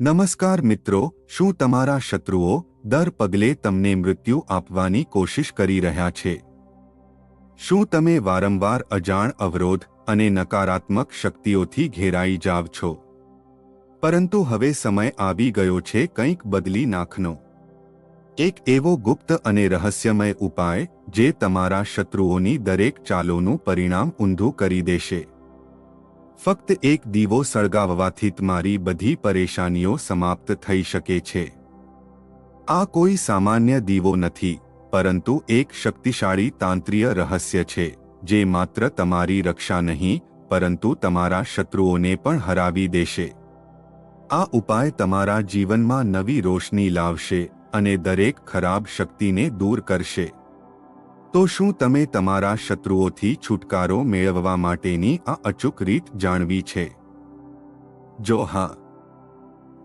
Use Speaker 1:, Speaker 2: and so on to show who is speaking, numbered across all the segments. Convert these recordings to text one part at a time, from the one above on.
Speaker 1: નમસ્કાર મિત્રો, શું તમારા શત્રુઓ દર પગલે તમને મૃત્યુ આપવાની કોશિશ કરી રહ્યા છે? શું તમે વારંવાર અજાણ અવરોધ અને નકારાત્મક શક્તિઓથી ઘેરાઈ જાવ છો? પરંતુ હવે સમય આવી ગયો છે કંઈક બદલી નાખનો. એક એવો ગુપ્ત અને રહસ્યમય ઉપાય જે તમારા શત્રુઓની દરેક ચાલોનું પરિણામ ઊંધું કરી દેશે. ફક્ત એક દીવો સળગાવવાથી તમારી બધી પરેશાનીઓ સમાપ્ત થઈ શકે છે. આ કોઈ સામાન્ય દીવો નથી, પરંતુ એક શક્તિશાળી તાંત્રિય રહસ્ય છે, જે માત્ર તમારી રક્ષા નહીં, પરંતુ તમારા શત્રુઓને પણ હરાવી દેશે. આ ઉપાય તમારા જીવનમાં નવી રોશની લાવશે અને દરેક ખરાબ શક્તિને દૂર કરશે. તો શું તમે તમારા શત્રુઓથી છુટકારો મેળવવા માટેની આ અચૂક રીત જાણવી છે? જો હા,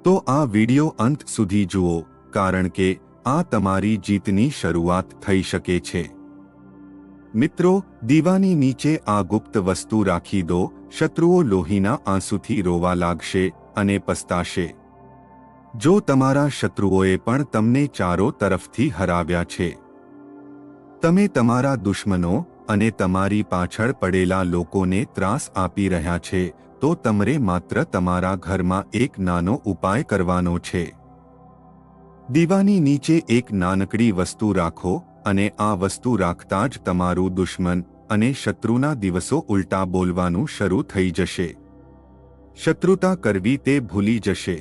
Speaker 1: તો આ વિડિયો અંત સુધી જુઓ, કારણ કે આ તમારી જીતની શરૂઆત થઈ શકે છે. મિત્રો, દીવાની નીચે આ ગુપ્ત વસ્તુ રાખી દો, શત્રુઓ લોહીના આંસુથી રોવા લાગશે અને પસ્તાશે. જો તમારા શત્રુઓએ પણ તમને ચારો તરફથી હરાવ્યા છે તમે તમારા દુશ્મનો અને તમારી પાછળ પડેલા લોકોને ત્રાસ આપી રહ્યા છે, તો તમારે માત્ર તમારા ઘરમાં એક નાનો ઉપાય કરવાનો છે. દીવાની નીચે એક નાનકડી વસ્તુ રાખો અને આ વસ્તુ રાખતા જ તમારું દુશ્મન અને શત્રુના દિવસો ઉલટા બોલવાનું શરૂ થઈ જશે. શત્રુતા કરવી તે ભૂલી જશે.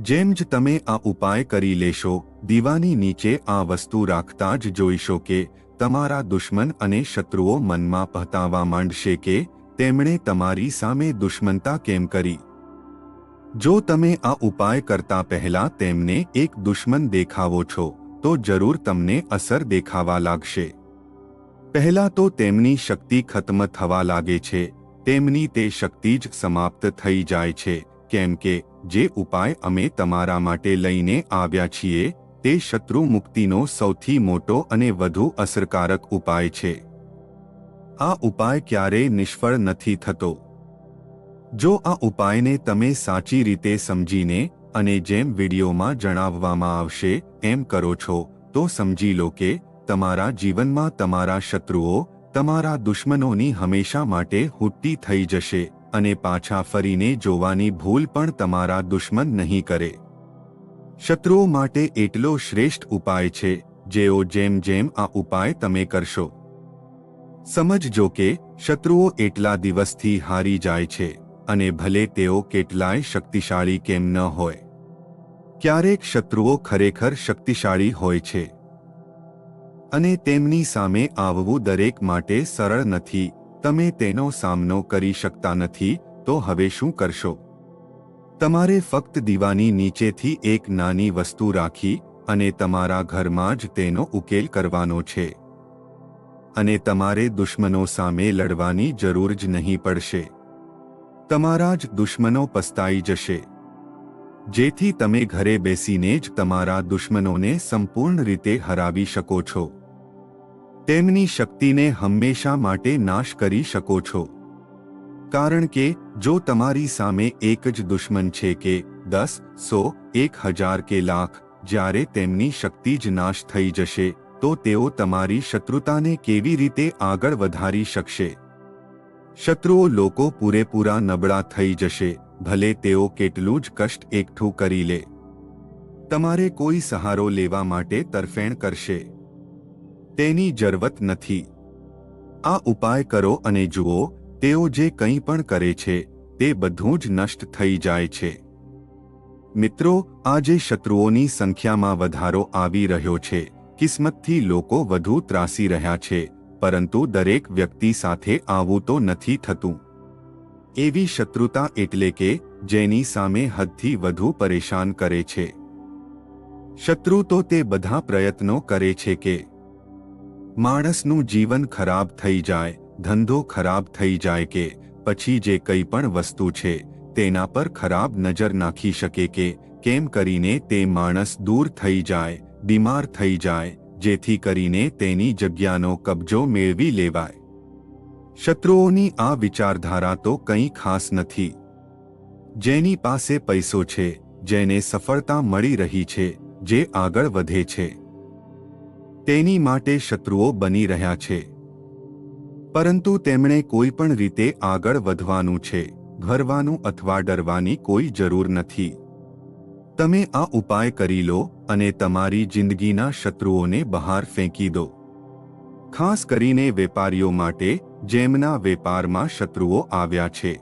Speaker 1: જેમ જ તમે આ ઉપાય કરી લેશો દીવાની નીચે આ વસ્તુ રાખતા જ જોઈશો કે, તમારા દુશ્મન અને શત્રુઓ મનમાં પહતાવા માંડશે કે, તેમણે તમારી સામે દુશ્મનતા કેમ કરી? જો તમે આ ઉપાય કરતા પહેલા તેમને એક દુશ્મન દેખાવો છો, તો જરૂર તમને અસર દેખાવા લાગશે. પહેલા તો તેમની શક્તિ ખત્મ થવા લાગે છે, તેમની તે શક્તિ જ સમાપ્ત થઈ જાય છે, કેમ કે, જે ઉપાય અમે તમારા માટે લઈને આવ્યા છીએ તે શત્રુ મુક્તિનો સૌથી મોટો અને વધુ અસરકારક ઉપાય છે. આ ઉપાય ક્યારેય નિષ્ફળ નથી થતો. જો આ ઉપાયને તમે સાચી રીતે સમજીને અને જેમ વિડીયોમાં જણાવવામાં આવશે એમ કરો છો, તો સમજી લો કે તમારા જીવનમાં તમારા શત્રુઓ, તમારા દુશ્મનોની હંમેશા માટે હુટ્ટી થઈ જશે અને પાછા ફરીને જોવાની ભૂલ પણ તમારા દુશ્મન નહીં કરે. શત્રુઓ માટે એટલો શ્રેષ્ઠ ઉપાય છે, જેઓ જેમ જેમ આ ઉપાય તમે કરશો. સમજજો કે, શત્રુઓ એટલા દિવસથી હારી જાય છે, અને ભલે તેઓ કેટલાય શક્તિશાળી કેમ ન હોય. ક્યારેક શત્રુઓ ખરેખર શક્તિશાળી હોય છે. અને તેમની સામે આવવું દરેક માટે સરળ નથી, તમે તેનો સામનો કરી શકતા નથી, તો હવે શું કરશો? તમારે ફક્ત દીવાની નીચેથી એક નાની વસ્તુ રાખી અને તમારા ઘરમાં જ તેનો ઉકેલ કરવાનો છે. અને તમારે દુશ્મનો સામે લડવાની જરૂર જ નહીં પડશે. તમારા જ દુશ્મનો પસ્તાઈ જશે. જેથી તમે ઘરે બેસીને જ તમારા દુશ્મનોને સંપૂર્ણ રીતે હરાવી શકો છો. તેમની શક્તિને હંમેશા માટે નાશ કરી શકો છો. કારણ કે, જો તમારી સામે એક જ દુશ્મન છે કે દસ, સો, એક હજાર કે લાખ, જ્યારે તેમની શક્તિ જ નાશ થઈ જશે, તો તેઓ તમારી શત્રુતાને કેવી રીતે આગળ વધારી શકશે? શત્રુઓ લોકો પૂરેપૂરા નબળા થઈ જશે, ભલે તેઓ કેટલું જ કષ્ટ એકઠું કરી લે. તમારે કોઈ સહારો લેવા માટે તરફેણ કરશે. તેની જરૂરત નથી. આ ઉપાય કરો અને જુઓ તેઓ જે કંઈ પણ કરે છે, તે બધું જ નષ્ટ થઈ જાય છે. મિત્રો, આજે શત્રુઓની સંખ્યામાં વધારો આવી રહ્યો છે. કિસ્મતથી લોકો વધુ ત્રાસી રહ્યા છે, પરંતુ દરેક વ્યક્તિ સાથે આવું તો નથી થતું. એવી શત્રુતા એટલે કે, જેની સામે હદથી વધુ પરેશાન કરે છે. શત્રુ તો તે બધા પ્રયત્નો કરે છે કે, માણસનું જીવન ખરાબ થઈ જાય ધંધો ખરાબ થઈ જાય કે પછી જે કંઈ પણ વસ્તુ છે, તેના પર ખરાબ નજર નાખી શકે કે કેમ કરીને તે માણસ દૂર થઈ જાય, બીમાર થઈ જાય, જેથી કરીને તેની જગ્યાનો કબજો મેળવી લેવાય. શત્રુઓની આ વિચારધારા તો કંઈ ખાસ નથી. જેની પાસે પૈસો છે, જેને સફળતા મળી રહી છે, જે આગળ વધે છે. તેની માટે શત્રુઓ બની રહ્યા છે. પરંતુ તેમણે કોઈ પણ રીતે આગળ વધવાનું છે, ઘરવાનું અથવા ડરવાની કોઈ જરૂર નથી. તમે આ ઉપાય કરી લો અને તમારી જિંદગીના શત્રુઓને બહાર ફેંકી દો. ખાસ કરીને વેપારીઓ માટે, જેમના વેપારમાં શત્રુઓ આવ્યા છે.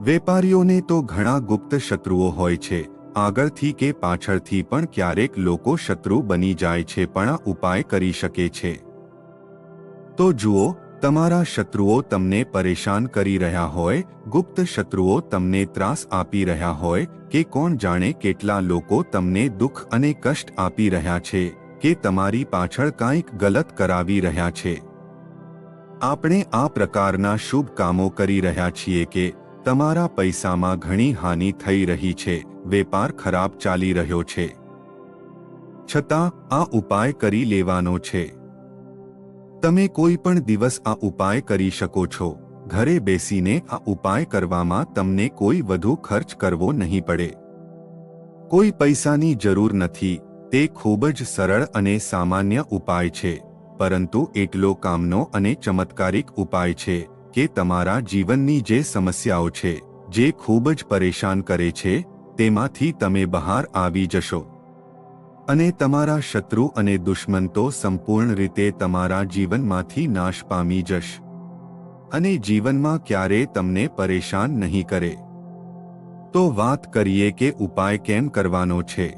Speaker 1: વેપારીઓને તો ઘણા ગુપ્ત શત્રુઓ હોય છે, આગળથી કે પાછળથી પણ ક્યારેક લોકો શત્રુ બની જાય છે પણ આ ઉપાય કરી શકે છે. તો જુઓ, તમારા શત્રુઓ તમને પરેશાન કરી રહ્યા હોય, ગુપ્ત શત્રુઓ તમને ત્રાસ આપી રહ્યા હોય, કે કોણ જાણે કેટલા લોકો તમને દુઃખ અને કષ્ટ આપી રહ્યા છે, કે તમારી પાછળ કાંઈક ગલત કરાવી રહ્યા છે. આપણે આ પ્રકારના શુભ કામો કરી રહ્યા છીએ કે, તમારા પૈસામાં ઘણી હાનિ થઈ રહી છે, વેપાર ખરાબ ચાલી રહ્યો છે. છતાં, આ ઉપાય કરી લેવાનો છે. તમે કોઈ પણ દિવસ આ ઉપાય કરી શકો છો. ઘરે બેસીને આ ઉપાય કરવામાં તમને કોઈ વધુ ખર્ચ કરવો નહીં પડે. કોઈ પૈસાની જરૂર નથી. તે ખૂબ જ સરળ અને સામાન્ય ઉપાય છે. પરંતુ એટલો કામનો અને ચમત્કારિક ઉપાય છે કે તમારા જીવનની જે સમસ્યાઓ છે, જે ખૂબ જ પરેશાન કરે છે, તેમાંથી તમે બહાર આવી જશો. અને તમારા શત્રુ અને દુશ્મન તો સંપૂર્ણ રીતે તમારા જીવનમાંથી નાશ પામી જશ. અને જીવનમાં ક્યારે તમને પરેશાન નહીં કરે. તો વાત કરીએ કે ઉપાય કેમ કરવાનો છે.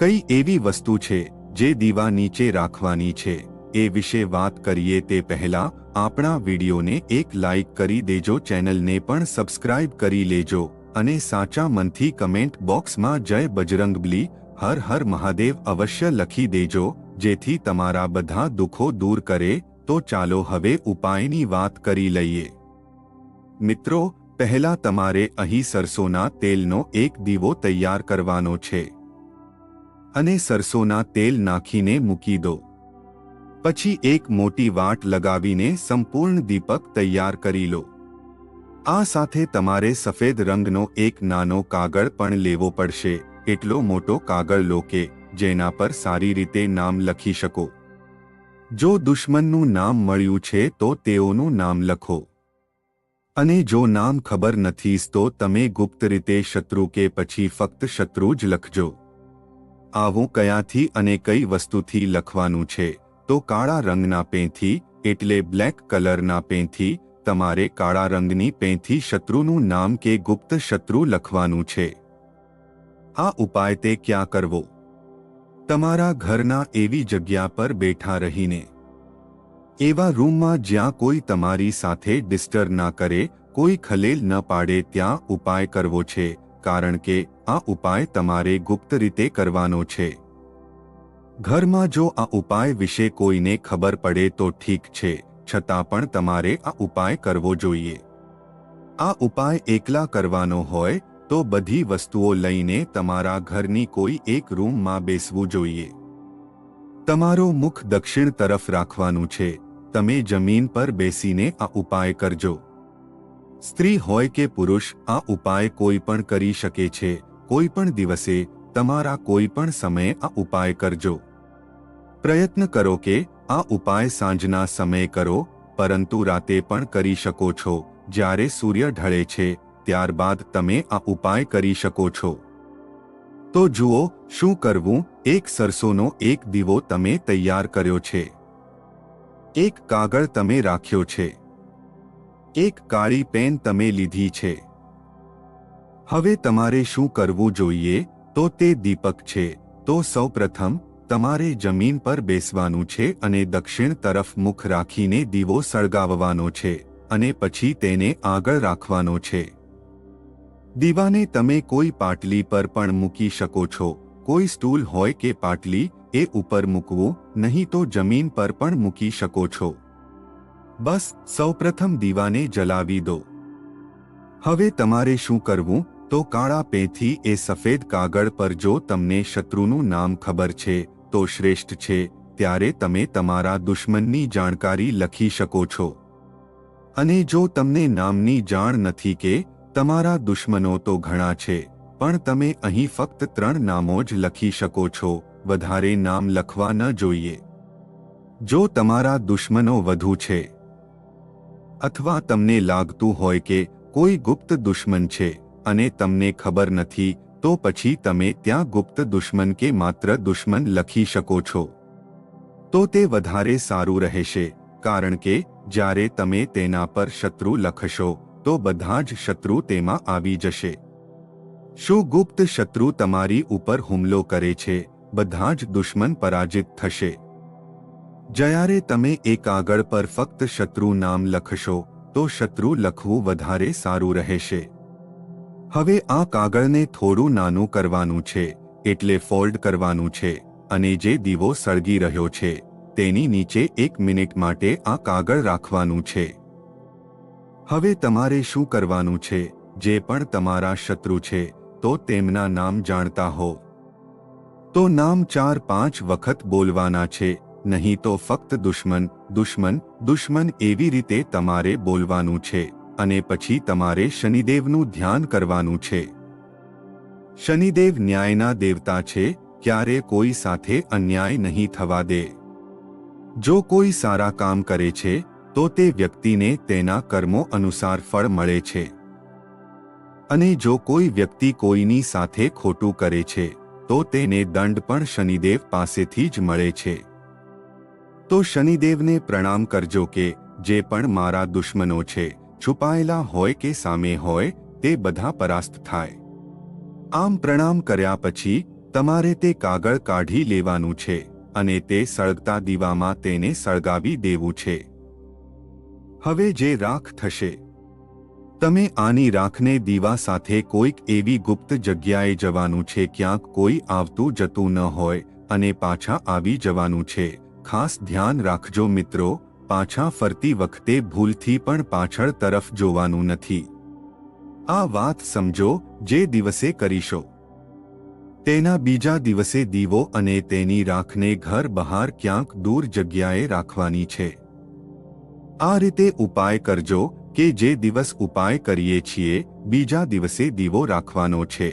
Speaker 1: કઈ એવી વસ્તુ છે, જે દીવા નીચે રાખવાની છે, એ વિશે વાત કરીએ તે પહેલા આપણા વિડીયોને એક લાઇક કરી દેજો, ચેનલને પણ સબસ્ક્રાઇબ કરી લેજો અને સાચા મનથી કમેન્ટ બોક્સમાં જય બજરંગબલી હર હર મહાદેવ અવશ્ય લખી દેજો, જેથી તમારા બધા દુઃખો દૂર કરે, તો ચાલો હવે ઉપાયની વાત કરી લઈએ. મિત્રો, પહેલા તમારે અહીં સરસોના તેલનો એક દીવો તૈયાર કરવાનો છે. અને સરસોના તેલ નાખીને મૂકી દો. પછી એક મોટી વાટ લગાવીને સંપૂર્ણ દીપક તૈયાર કરી લો. આ સાથે તમારે સફેદ રંગનો એક નાનો કાગળ પણ લેવો પડશે. એટલો મોટો કાગળ લો કે જેના પર સારી રીતે નામ લખી શકો. જો દુશ્મનનું નામ મળ્યું છે તો તેઓનું નામ લખો. અને જો નામ ખબર નથી તો તમે ગુપ્ત રીતે શત્રુ કે પછી ફક્ત શત્રુ જ લખજો. આવું કયાથી અને કઈ વસ્તુથી લખવાનું છે? તો કાળા રંગના પેંથી એટલે બ્લેક કલરના પેંથી તમારે કાળા રંગની પેંથી શત્રુનું નામ કે ગુપ્ત શત્રુ લખવાનું છે. આ ઉપાય તે ક્યાં કરવો? તમારા ઘરના એવી જગ્યા પર બેઠા રહીને. એવા રૂમમાં જ્યાં કોઈ તમારી સાથે ડિસ્ટર્બ ના કરે, કોઈ ખલેલ ન પાડે ત્યાં ઉપાય કરવો છે, કારણ કે આ ઉપાય તમારે ગુપ્ત રીતે કરવાનો છે. ઘરમાં જો આ ઉપાય વિશે કોઈને ખબર પડે તો ઠીક છે, છતાં પણ તમારે આ ઉપાય કરવો જોઈએ. આ ઉપાય એકલા કરવાનો હોય તો બધી વસ્તુઓ લઈને તમારા ઘરની કોઈ એક રૂમમાં બેસવું જોઈએ. તમારો મુખ દક્ષિણ તરફ રાખવાનું છે. તમે જમીન પર બેસીને આ ઉપાય કરજો. સ્ત્રી હોય કે પુરુષ, આ ઉપાય કોઈ પણ કરી શકે છે. કોઈ પણ દિવસે તમારા કોઈ પણ સમયે આ ઉપાય કરજો. પ્રયત્ન કરો કે આ ઉપાય સાંજના સમયે કરો, પરંતુ રાતે પણ કરી શકો છો. જ્યારે સૂર્ય ઢળે છે ત્યારબાદ તમે આ ઉપાય કરી શકો છો. તો જુઓ, શું કરવું? એક સરસોનો એક દીવો તમે તૈયાર કર્યો છે. એક કાગળ તમે રાખ્યો છે. એક કાળી પેન તમે લીધી છે. હવે તમારે શું કરવું જોઈએ? તો તે દીપક છે. તો સૌપ્રથમ, તમારે જમીન પર બેસવાનું છે અને દક્ષિણ તરફ મુખ રાખીને દીવો સળગાવવાનો છે અને પછી તેને આગળ રાખવાનો છે. દીવાને તમે કોઈ પાટલી પર પણ મૂકી શકો છો. કોઈ સ્ટૂલ હોય કે પાટલી, એ ઉપર મૂકવું, નહીં તો જમીન પર પણ મૂકી શકો છો. બસ, સૌપ્રથમ દીવાને જલાવી દો. હવે તમારે શું કરવું? તો કાળા પેથી એ સફેદ કાગળ પર જો તમને શત્રુનું નામ ખબર છે, તો શ્રેષ્ઠ છે, ત્યારે તમે તમારા દુશ્મનની જાણકારી લખી શકો છો. અને જો તમને નામની જાણ નથી કે તમારા દુશ્મનો તો ઘણા છે, પણ તમે અહીં ફક્ત ત્રણ નામો જ લખી શકો છો, વધારે નામ લખવા ન જોઈએ. જો તમારા દુશ્મનો વધુ છે, અથવા તમને લાગતું હોય કે કોઈ ગુપ્ત દુશ્મન છે, અને તમને ખબર નથી, તો પછી તમે ત્યાં ગુપ્ત દુશ્મન કે માત્ર દુશ્મન લખી શકો છો. તો તે વધારે સારું રહેશે, કારણ કે જ્યારે તમે તેના પર શત્રુ લખશો તો બધા જ શત્રુ તેમાં આવી જશે. શું ગુપ્ત શત્રુ તમારી ઉપર હુમલો કરે છે? બધા જ દુશ્મન પરાજિત થશે. જ્યારે તમે એ કાગળ પર ફક્ત શત્રુ નામ લખશો, તો શત્રુ લખવું વધારે સારું રહેશે. હવે આ કાગળને થોડું નાનું કરવાનું છે, એટલે ફોલ્ડ કરવાનું છે, અને જે દીવો સળગી રહ્યો છે, તેની નીચે એક મિનિટ માટે આ કાગળ રાખવાનું છે. હવે તમારે શું કરવાનું છે? જે પણ તમારા શત્રુ છે, તો તેમના નામ જાણતા હો. તો નામ ચાર પાંચ વખત બોલવાના છે, નહીં તો ફક્ત દુશ્મન દુશ્મન દુશ્મન એવી રીતે તમારે બોલવાનું છે, અને પછી તમારે શનિદેવનું ધ્યાન કરવાનું છે. શનિદેવ ન્યાયના દેવતા છે, ક્યારે કોઈ સાથે અન્યાય નહીં થવા દે. જો કોઈ સારા કામ કરે છે તો તે વ્યક્તિને તેના કર્મો અનુસાર ફળ મળે છે. અને જો કોઈ વ્યક્તિ કોઈની સાથે ખોટું કરે છે, તો તેને દંડ પણ શનિદેવ પાસેથી જ મળે છે. તો શનિદેવને પ્રણામ કરજો કે, જે પણ મારા દુશ્મનો છે, છુપાયેલા હોય કે સામે હોય, તે બધા પરાસ્ત થાય. આમ પ્રણામ કર્યા પછી, તમારે તે કાગળ કાઢી લેવાનું છે, અને તે સળગતા દીવામાં તેને સળગાવી દેવું છે. હવે જે રાખ થશે. તમે આની રાખને દીવા સાથે કોઈક એવી ગુપ્ત જગ્યાએ જવાનું છે ક્યાંક કોઈ આવતું જતું ન હોય અને પાછા આવી જવાનું છે. ખાસ ધ્યાન રાખજો મિત્રો, પાછા ફરતી વખતે ભૂલથી પણ પાછળ તરફ જોવાનું નથી. આ વાત સમજો, જે દિવસે કરીશો. તેના બીજા દિવસે દીવો અને તેની રાખને ઘર બહાર ક્યાંક દૂર જગ્યાએ રાખવાની છે. આ રીતે ઉપાય કરજો કે જે દિવસ ઉપાય કરીએ છીએ, બીજા દિવસે દીવો રાખવાનો છે.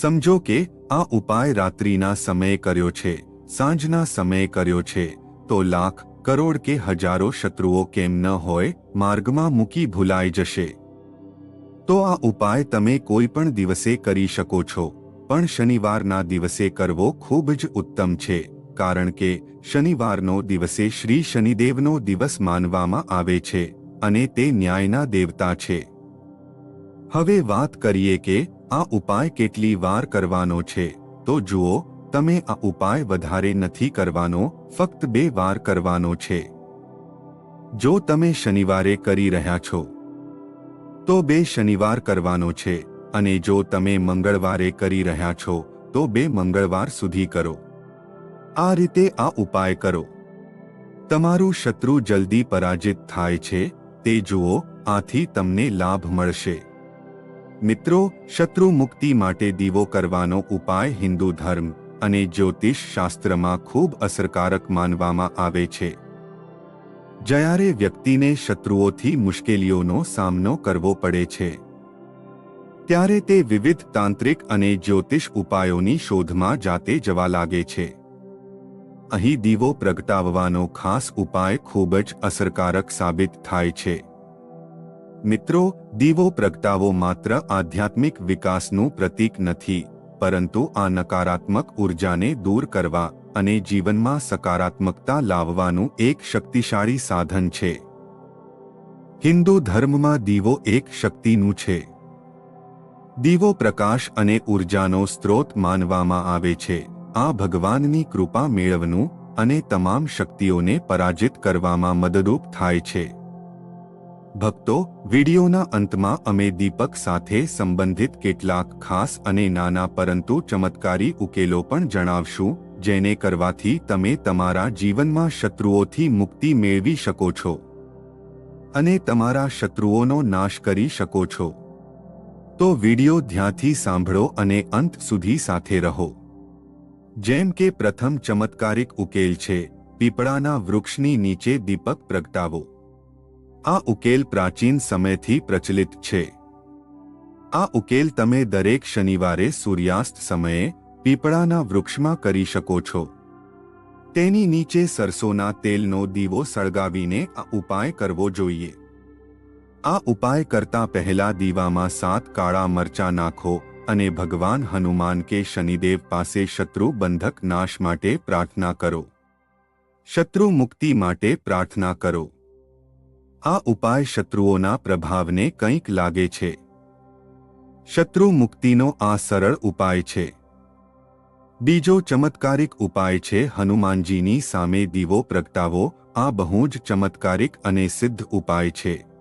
Speaker 1: સમજો કે આ ઉપાય રાત્રિના સમયે કર્યો છે, સાંજના સમયે કર્યો છે, તો લાખ, કરોડ કે હજારો શત્રુઓ કેમ ન હોય, માર્ગમાં મૂકી ભૂલાઈ જશે. તો આ ઉપાય તમે કોઈ પણ દિવસે કરી શકો છો, પણ શનિવારના દિવસે કરવો ખૂબ જ ઉત્તમ છે. કારણ કે શનિવારનો દિવસે શ્રી શનિદેવનો દિવસ માનવામાં આવે છે અને તે ન્યાયના દેવતા છે. હવે વાત કરીએ કે આ ઉપાય કેટલી વાર કરવાનો છે. તો જુઓ, તમે આ ઉપાય વધારે નથી કરવાનો, ફક્ત બે વાર કરવાનો છે. જો તમે શનિવારે કરી રહ્યા છો, તો બે શનિવાર કરવાનો છે. અને જો તમે મંગળવારે કરી રહ્યા છો, તો બે મંગળવાર સુધી કરો. આ રીતે આ ઉપાય કરો. તમારું શત્રુ જલ્દી પરાજિત થાય છે, તે જુઓ, આથી તમને લાભ મળશે. મિત્રો, શત્રુ મુક્તિ માટે દીવો કરવાનો ઉપાય હિન્દુ ધર્મ અને જ્યોતિષ શાસ્ત્રમાં ખૂબ અસરકારક માનવામાં આવે છે. જ્યારે વ્યક્તિને શત્રુઓથી મુશ્કેલીઓનો સામનો કરવો પડે છે, ત્યારે તે વિવિધ તાંત્રિક અને જ્યોતિષ ઉપાયોની શોધમાં જાતે જવા લાગે છે. અહીં દીવો પ્રગટાવવાનો ખાસ ઉપાય ખૂબ જ અસરકારક સાબિત થાય છે. મિત્રો, દીવો પ્રગટાવો માત્ર આધ્યાત્મિક વિકાસનું પ્રતીક નથી, પરંતુ આ નકારાત્મક ઉર્જાને દૂર કરવા અને જીવનમાં સકારાત્મકતા લાવવાનું એક શક્તિશાળી સાધન છે. હિન્દુ ધર્મમાં દીવો એક શક્તિનું છે. દીવો પ્રકાશ અને ઉર્જાનો સ્ત્રોત માનવામાં આવે છે. આ ભગવાનની કૃપા મેળવનું અને તમામ શક્તિઓને પરાજિત કરવામાં મદદરૂપ થાય છે. ભક્તો, વિડીયોના અંતમાં અમે દીપક સાથે સંબંધિત કેટલાક ખાસ અને નાના પરંતુ ચમત્કારી ઉકેલો પણ જણાવશું, જેને કરવાથી તમે તમારા જીવનમાં શત્રુઓથી મુક્તિ મેળવી શકો છો. અને તમારા શત્રુઓનો નાશ કરી શકો છો. તો વિડિયો ધ્યાનથી સાંભળો અને અંત સુધી સાથે રહો. જેમ કે પ્રથમ ચમત્કારિક ઉકેલ છે, પીપળાના વૃક્ષની નીચે દીપક પ્રગટાવો. આ ઉકેલ પ્રાચીન સમયથી પ્રચલિત છે. આ ઉકેલ તમે દરેક શનિવારે સૂર્યાસ્ત સમયે પીપળાના વૃક્ષમાં કરી શકો છો. તેની નીચે સરસોના તેલનો દીવો સળગાવીને આ ઉપાય કરવો જોઈએ. આ ઉપાય કરતા પહેલા દીવામાં સાત કાળા મરચા નાખો અને ભગવાન હનુમાન કે શનિદેવ પાસે શત્રુ બંધક નાશ માટે પ્રાર્થના કરો. શત્રુ મુક્તિ માટે પ્રાર્થના કરો. આ ઉપાય શત્રુઓના પ્રભાવને કંઈક લાગે છે. શત્રુ મુક્તિનો આ સરળ ઉપાય છે. બીજો ચમત્કારિક ઉપાય છે હનુમાનજીની સામે દીવો પ્રગટાવો, આ બહુ જ ચમત્કારિક અને સિદ્ધ ઉપાય છે.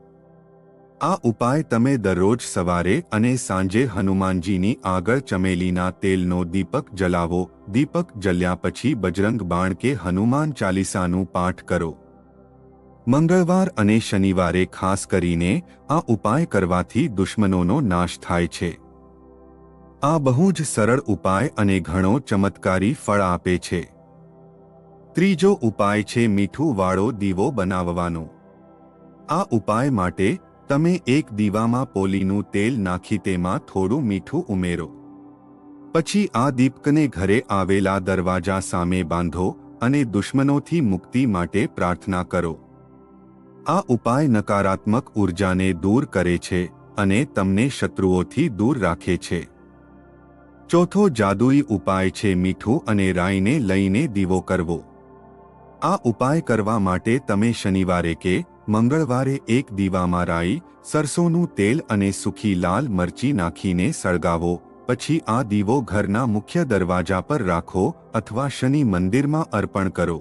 Speaker 1: આ ઉપાય તમે દરરોજ સવારે અને સાંજે હનુમાનજીની આગળ ચમેલીના તેલનો દીપક જલાવો. દીપક જલ્યા પછી બજરંગ બાણ કે હનુમાન ચાલીસાનું પાઠ કરો. મંગળવાર અને શનિવારે ખાસ કરીને આ ઉપાય કરવાથી દુશ્મનોનો નાશ થાય છે. આ બહુ જ સરળ ઉપાય અને ઘણો ચમત્કારી ફળ આપે છે. ત્રીજો ઉપાય છે મીઠું વાળો દીવો બનાવવાનો. આ ઉપાય માટે તમે એક દીવામાં પોલીનું તેલ નાખી તેમાં થોડું મીઠું ઉમેરો. પછી આ દીપકને ઘરે આવેલા દરવાજા સામે બાંધો અને દુશ્મનોથી મુક્તિ માટે પ્રાર્થના કરો. આ ઉપાય નકારાત્મક ઉર્જાને દૂર કરે છે અને તમને શત્રુઓથી દૂર રાખે છે. ચોથો જાદુઈ ઉપાય છે મીઠું અને રાઈને લઈને દીવો કરવો. આ ઉપાય કરવા માટે તમે શનિવારે કે મંગળવારે એક દીવામાં રાઈ, સરસોનું તેલ અને સૂકી લાલ મરચી નાખીને સળગાવો. પછી આ દીવો ઘરના મુખ્ય દરવાજા પર રાખો અથવા શનિ મંદિરમાં અર્પણ કરો.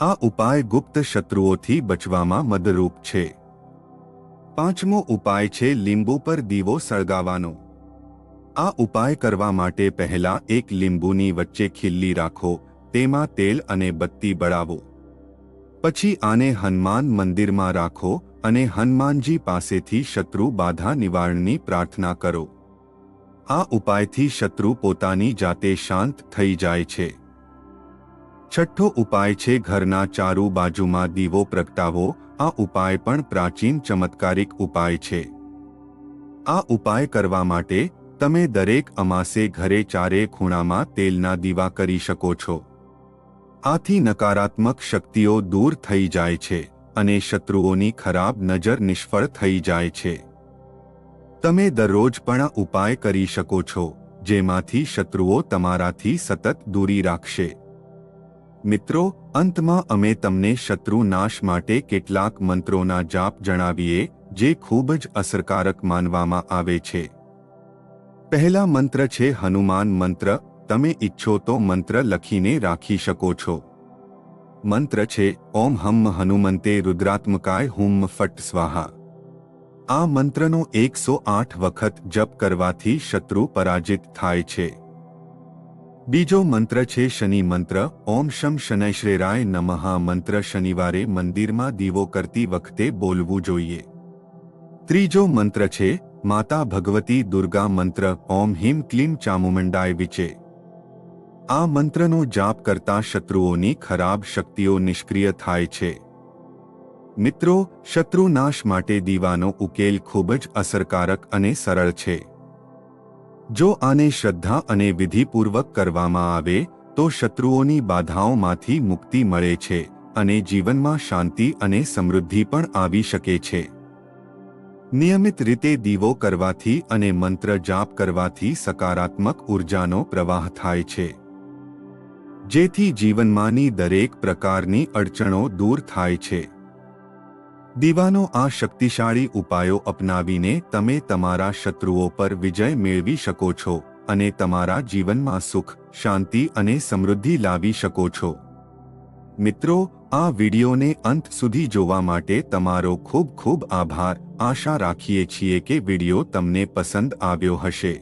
Speaker 1: આ ઉપાય ગુપ્ત શત્રુઓથી બચવામાં મદરૂપ છે. પાંચમો ઉપાય છે લીંબુ પર દીવો સળગાવવાનો આ ઉપાય કરવા માટે પહેલા એક લીંબુની વચ્ચે ખીલ્લી રાખો, તેમાં તેલ અને બત્તી બળાવો. પછી આને હનુમાન મંદિરમાં રાખો અને હનુમાનજી પાસેથી શત્રુ બાધા નિવારણની પ્રાર્થના કરો. આ ઉપાયથી શત્રુ પોતાની જાતે શાંત થઈ જાય છે. છઠ્ઠો ઉપાય છે ઘરના ચારુ બાજુમાં દીવો પ્રગટાવો. આ ઉપાય પણ પ્રાચીન ચમત્કારિક ઉપાય છે. આ ઉપાય કરવા માટે તમે દરેક અમાસે ઘરે ચારે ખૂણામાં તેલના દીવા કરી શકો છો. આથી નકારાત્મક શક્તિઓ દૂર થઈ જાય છે અને શત્રુઓની ખરાબ નજર નિષ્ફળ થઈ જાય છે. તમે દરરોજ પણ ઉપાય કરી શકો છો, જેમાંથી શત્રુઓ તમારાથી સતત દૂરી રાખશે. મિત્રો, અંતમાં અમે તમને શત્રુ નાશ માટે કેટલાક મંત્રોના જાપ જણાવીએ, જે ખૂબ જ અસરકારક માનવામાં આવે છે. પહેલા મંત્ર છે હનુમાન મંત્ર તમે ઈચ્છો તો મંત્ર લખીને રાખી શકો છો. મંત્ર છે, ઓમ હમ હનુમંતે રુદ્રાત્મકાય હુમ ફટ સ્વાહા. આ મંત્રનો એકસો આઠ વખત જપ કરવાથી શત્રુ પરાજિત થાય છે. બીજો મંત્ર છે, શનિ મંત્ર, ઓમ શમ શનૈશ્રેરાય નમઃ મંત્ર, શનિવારે મંદિરમાં દીવો કરતી વખતે બોલવું જોઈએ. ત્રીજો મંત્ર છે, માતા ભગવતી દુર્ગા મંત્ર, ઓમ હિમ ક્લીમ ચામુમંડાય વિચે. આ મંત્રનો જાપ કરતા શત્રુઓની ખરાબ શક્તિઓ નિષ્ક્રિય થાય છે. મિત્રો શત્રુનાશ માટે દીવાનો ઉકેલ ખૂબ જ અસરકારક અને સરળ છે. જો આને શ્રદ્ધા અને વિધિપૂર્વક કરવામાં આવે, તો શત્રુઓની બાધાઓમાંથી મુક્તિ મળે છે અને જીવનમાં શાંતિ અને સમૃદ્ધિ પણ આવી શકે છે. નિયમિત રીતે દીવો કરવાથી અને મંત્ર જાપ કરવાથી સકારાત્મક ઉર્જાનો પ્રવાહ થાય છે. જેથી જીવનમાંની દરેક પ્રકારની અડચણો દૂર થાય છે. દીવાનો આ શક્તિશાળી ઉપાયો અપનાવીને તમે તમારા શત્રુઓ પર વિજય મેળવી શકો છો અને તમારા જીવનમાં સુખ, શાંતિ અને સમૃદ્ધિ લાવી શકો છો. મિત્રો, આ વિડીયોને અંત સુધી જોવા માટે તમારો ખૂબ ખૂબ આભાર. આશા રાખીએ છીએ કે વીડિયો તમને પસંદ આવ્યો હશે.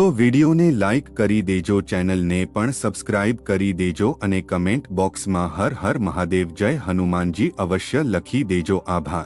Speaker 1: તો વિડીયોને લાઇક કરી દેજો, ચેનલને પણ સબસ્ક્રાઇબ કરી દેજો અને કમેન્ટ બોક્સમાં હર હર મહાદેવ, જય હનુમાનજી અવશ્ય લખી દેજો. આભાર.